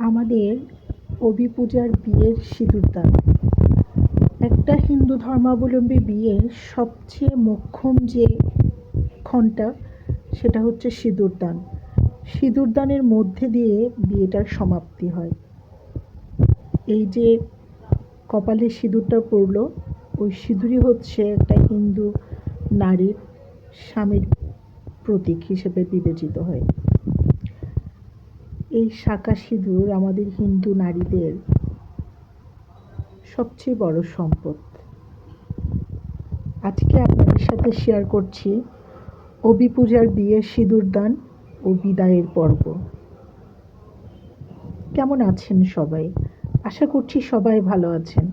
আমাদের অভি পূজার বিয়ের সিঁদুরদান একটা হিন্দু ধর্মাবলম্বী বিয়ের সবচেয়ে মোক্ষম যে ক্ষণটা, সেটা হচ্ছে সিঁদুরদান সিঁদুরদানের মধ্যে দিয়ে বিয়েটার সমাপ্তি হয়। এই যে কপালে সিঁদুরটা পড়ল, ওই সিঁদুরই হচ্ছে একটা হিন্দু নারীর স্বামীর প্রতীক হিসেবে বিবেচিত হয়। এই শাঁকা সিঁদুর আমাদের হিন্দু নারীদের সবচেয়ে বড় সম্পদ। আজকে আপনাদের সাথে শেয়ার করছি অবি পূজার বিয়ের সিঁদুরদান ও বিদায়ের পর্ব। কেমন আছেন সবাই? আশা করছি সবাই ভালো আছেন।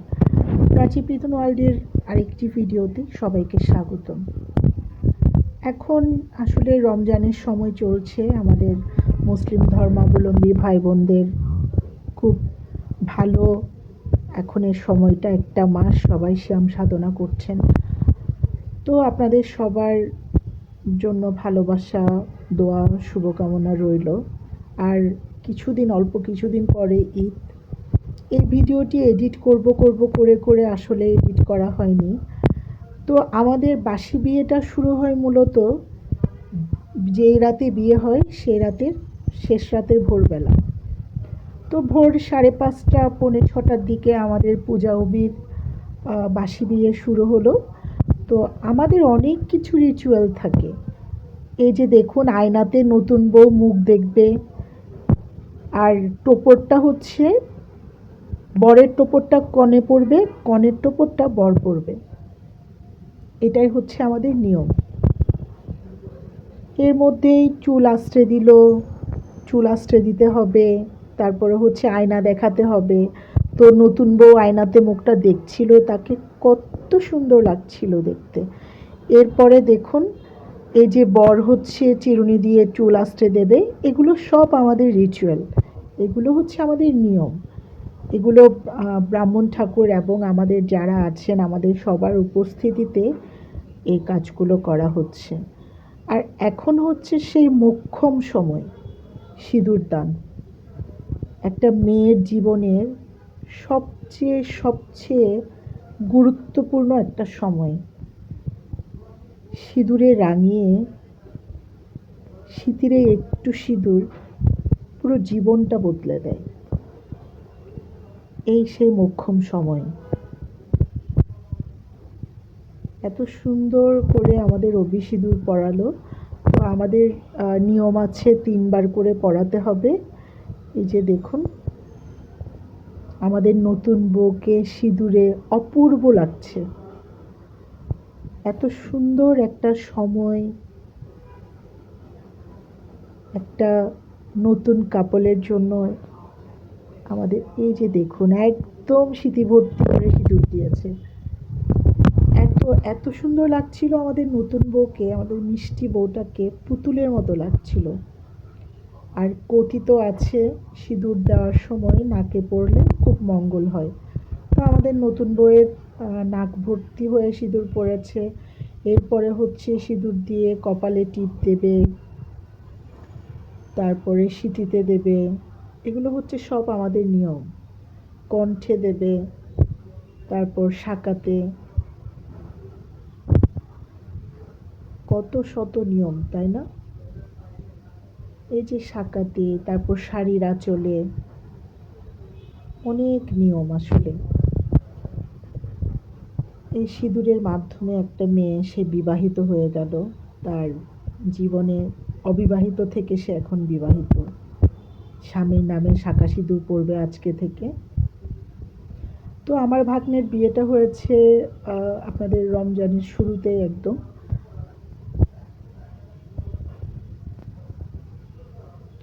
প্রাচী প্রীতম ওয়ার্ল্ডের আরেকটি ভিডিওতে সবাইকে স্বাগতম। এখন আসলে রমজানের সময় চলছে আমাদের মুসলিম ধর্মাবলম্বী ভাই বোনদের খুব ভালো এখন এর সময়টা একটা মাস সবাই শ্যাম সাধনা করছেন। তো আপনাদের সবার জন্য ভালোবাসা, দোয়া, শুভকামনা রইল। আর কিছুদিন, অল্প কিছুদিন পরে ঈদ। এই ভিডিওটি এডিট করব করব, করে করে আসলে এডিট করা হয়নি। তো আমাদের বাসি বিয়েটা শুরু হয় মূলত যেই রাতে বিয়ে হয়, সেই রাতের শেষ রাতের ভোরবেলা। তো ভোর সাড়ে পাঁচটা, পৌনে ছটার দিকে আমাদের পূজা অবির বাসি বিয়ে শুরু হলো। তো আমাদের অনেক কিছু রিচুয়াল থাকে। এই যে দেখুন, আয়নাতে নতুন বউ মুখ দেখবে। আর টোপরটা হচ্ছে, বরের টোপরটা কনে পড়বে, কনের টোপরটা বর পড়বে। এটাই হচ্ছে আমাদের নিয়ম। এর মধ্যেই চুল আশ্রে দিল চুল আশ্রে দিতে হবে, তারপরে হচ্ছে আয়না দেখাতে হবে। তো নতুন বউ আয়নাতে মুখটা দেখছিল, তাকে কত সুন্দর লাগছিল দেখতে। এরপরে দেখুন, এই যে বর হচ্ছে চিরুনি দিয়ে চুল আশ্রে দেবে, এগুলো সব আমাদের রিচুয়াল এগুলো হচ্ছে আমাদের নিয়ম। এগুলো ব্রাহ্মণ ঠাকুর এবং আমাদের যারা আছেন, আমাদের সবার উপস্থিতিতে এই কাজগুলো করা হচ্ছে। আর এখন হচ্ছে সেই মোক্ষম সময়। সিঁদুর দান। একটা মেয়ের জীবনের সবচেয়ে সবচেয়ে গুরুত্বপূর্ণ একটা সময়। সিঁদুরে রাঙিয়ে শীতিরে একটু সিঁদুর পুরো জীবনটা বদলে দেয়। এই সেই মোক্ষম সময়। এত সুন্দর করে আমাদের অভি সিঁদুর পরালো তো আমাদের নিয়ম আছে তিনবার করে পড়াতে হবে। এই যে দেখুন, আমাদের নতুন বউকে সিঁদুরে অপূর্ব লাগছে। এত সুন্দর একটা সময়, একটা নতুন কাপলের জন্য আমাদের, এই যে দেখুন, একদম স্মৃতিভর্তি করে সিঁদুর দিয়েছে। এত এত সুন্দর লাগছিল আমাদের নতুন বউকে, আমাদের মিষ্টি বউটাকে, পুতুলের মতো লাগছিল। আর কথিত আছে, সিঁদুর দেওয়ার সময় নাকে পড়লে খুব মঙ্গল হয়। তো আমাদের নতুন বউয়ের নাক ভর্তি হয়ে সিঁদুর পড়েছে। এরপরে হচ্ছে সিঁদুর দিয়ে কপালে টিপ দেবে, তারপরে সিটিতে দেবে। এগুলো হচ্ছে সব আমাদের নিয়ম। কণ্ঠে দেবে, তারপর শাকাতে কত শত নিয়ম, তাই না? এই যে শাকাতে তারপর শাড়ির আঁচলে, অনেক নিয়ম আসলে। এই সিঁদুরের মাধ্যমে একটা মেয়ে, সে বিবাহিত হয়ে গেল। তার জীবনে অবিবাহিত থেকে সে এখন বিবাহিত। স্বামীর নামে শাঁকা সিঁদুর পড়বে আজকে থেকে। তো আমার ভাগ্নের বিয়েটা হয়েছে আপনাদের রমজানের শুরুতে একদম।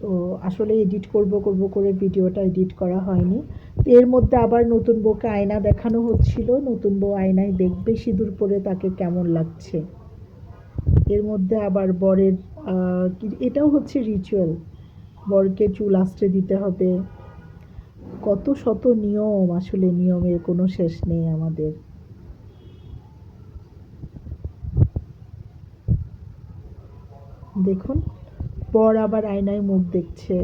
তো আসলে এডিট করব করব করে ভিডিওটা এডিট করা হয়নি। তো এর মধ্যে আবার নতুন বউকে আয়না দেখানো হচ্ছিল। নতুন বউ আয়নায় দেখবে সিঁদুর পরে তাকে কেমন লাগছে। এর মধ্যে আবার বরের এটাও হচ্ছে রিচুয়াল বরকে চুল আশ্রে দিতে হবে। কত শত নিয়ম, আসলে নিয়মের কোনো শেষ নেই আমাদের। দেখুন। বর আবার আয়নায় মুখ দেখছে।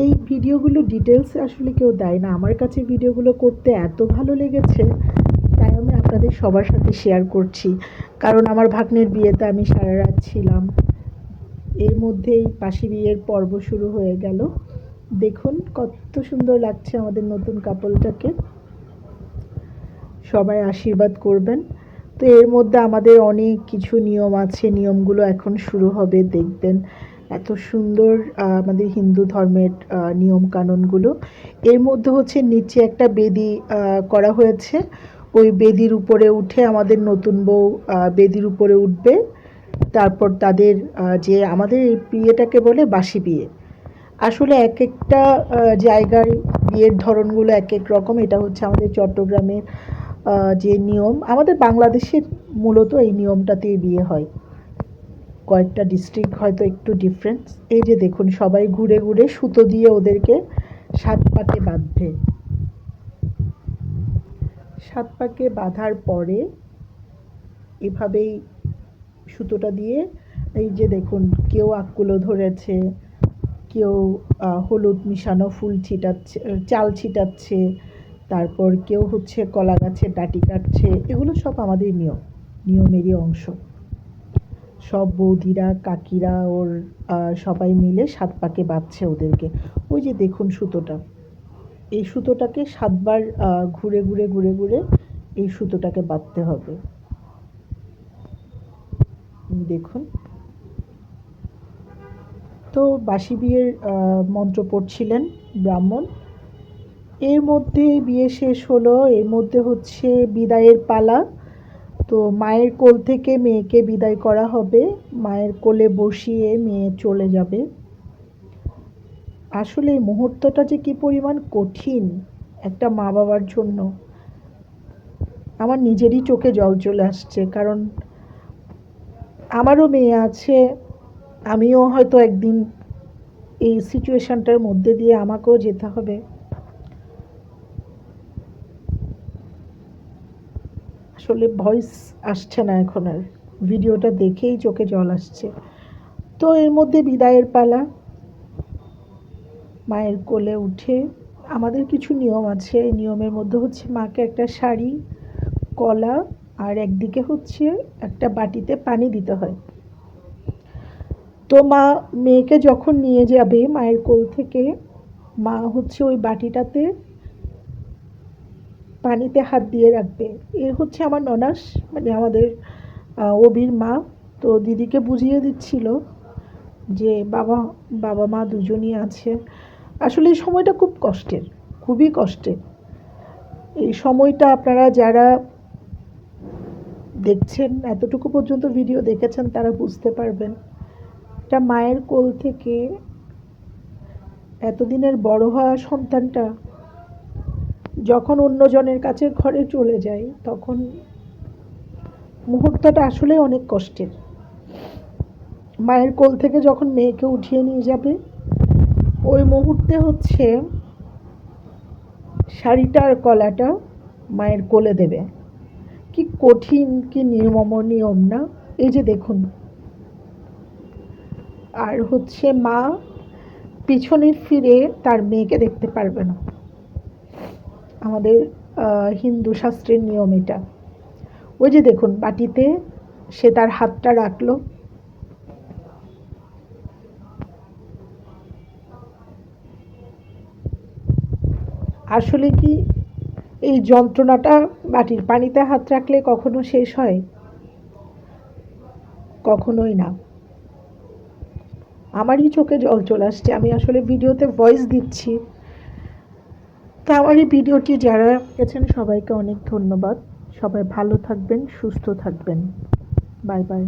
এই ভিডিওগুলো ডিটেলস আসলে কেউ দেয় না। আমার কাছে ভিডিওগুলো করতে এত ভালো লেগেছে, তাই আমি আপনাদের সবার সাথে শেয়ার করছি। কারণ আমার ভাগ্নের বিয়েতে আমি সারা রাত ছিলাম। এর মধ্যেই পাশি বিয়ের পর্ব শুরু হয়ে গেল। দেখুন কত সুন্দর লাগছে আমাদের নতুন কাপলটাকে সবাই আশীর্বাদ করবেন। তো এর মধ্যে আমাদের অনেক কিছু নিয়ম আছে, নিয়মগুলো এখন শুরু হবে, দেখবেন। এত সুন্দর আমাদের হিন্দু ধর্মের নিয়ম কানুনগুলো এর মধ্যে হচ্ছে নিচে একটা বেদি করা হয়েছে। ওই বেদির উপরে উঠে আমাদের নতুন বউ বেদির উপরে উঠবে। তারপর তাদের যে আমাদের এই বিয়েটাকে বলে বাসি বিয়ে। আসলে এক একটা জায়গায় বিয়ের ধরনগুলো এক এক রকম। এটা হচ্ছে আমাদের চট্টগ্রামের যে নিয়ম, আমাদের বাংলাদেশের মূলত এই নিয়মটাতেই বিয়ে হয়। কয়েকটা ডিস্ট্রিক্ট হয়তো একটু ডিফারেন্স এই যে দেখুন, সবাই ঘুরে ঘুরে সুতো দিয়ে ওদেরকে সাত পাকে বাঁধবে সাত পাকে বাঁধার পরে এভাবেই সুতোটা দিয়ে এই যে দেখুন, কেউ আকুলো ধরেছে, কেউ হলুদ মিশানো ফুল ছিটাচ্ছে, চাল ছিটাচ্ছে তারপর কেউ হচ্ছে কলা গাছের ডাটি কাটছে, এগুলো সব আমাদের নিয়ম, নিয়মেরই অংশ। সব বৌদিরা, কাকিরা ওর সবাই মিলে সাত পাকে বাঁধছে ওদেরকে। ওই যে দেখুন সুতোটা। এই সুতোটাকে সাতবার ঘুরে ঘুরে ঘুরে ঘুরে এই সুতোটাকে বাঁধতে হবে। দেখুন। তো বাসি বিয়ের মন্ত্র পড়ছিলেন ব্রাহ্মণ। এর মধ্যে বিয়ে শেষ হলো, এর মধ্যে হচ্ছে বিদায়ের পালা। তো মায়ের কোল থেকে মেয়েকে বিদায় করা হবে। মায়ের কোলে বসিয়ে মেয়ে চলে যাবে। আসলে এই মুহূর্তটা যে কী পরিমাণ কঠিন একটা মা বাবার জন্য, আমার নিজেরই চোখে জল চলে আসছে। কারণ আমারও মেয়ে আছে, আমিও হয়তো একদিন এই সিচুয়েশানটার মধ্যে দিয়ে আমাকেও যেতে হবে। আসলে ভয়েস আসছে না এখন আর। ভিডিওটা দেখেই চোখে জল আসছে। তো এর মধ্যে বিদায়ের পালা। মায়ের কোলে উঠে আমাদের কিছু নিয়ম আছে। এই নিয়মের মধ্যে হচ্ছে মাকে একটা শাড়ি, কলা আর একদিকে হচ্ছে একটা বাটিতে পানি দিতে হয়। তো মা মেয়েকে যখন নিয়ে যাবে মায়ের কোল থেকে, মা হচ্ছে ওই বাটিটাতে পানিতে হাত দিয়ে রাখবে এ হচ্ছে আমার ননাস মানে আমাদের অবির মা। তো দিদিকে বুঝিয়ে দিচ্ছিল যে বাবা বাবা মা দুজনই আছে আসলে এই সময়টা খুব কষ্টের, খুবই কষ্টের। এই সময়টা আপনারা যারা দেখছেন, এতটুকু পর্যন্ত ভিডিও দেখেছেন, তারা বুঝতে পারবেন এটা মায়ের কোল থেকে এতদিনের বড় হওয়া সন্তানটা যখন অন্যজনের কাছে ঘরে চলে যাই, তখন মুহূর্তটা আসলে অনেক কষ্টের। মায়ের কোল থেকে যখন মেয়েকে উঠিয়ে নিয়ে যাবে, ওই মুহূর্তে হচ্ছে শাড়িটার কলাটা মায়ের কোলে দেবে। কি কঠিন, কি নির্মম নিয়ম না। এই যে দেখুন। আর হচ্ছে মা পিছনে ফিরে তার মেয়েকে দেখতে পারবে না। আমাদের হিন্দু শাস্ত্রের নিয়ম এটা। ওই যে দেখুন, বাটিতে সে তার হাতটা রাখল। আসলে কি এই যন্ত্রণাটা বাটির পানিতে হাত রাখলে কখনো শেষ হয়? কখনোই না। আমারই চোখে জল চলে আসছে। আমি আসলে ভিডিওতে ভয়েস দিচ্ছি। আমার এই ভিডিওটি যারা দেখেছেন, সবাইকে অনেক ধন্যবাদ। সবাই ভালো থাকবেন, সুস্থ থাকবেন। Bye bye.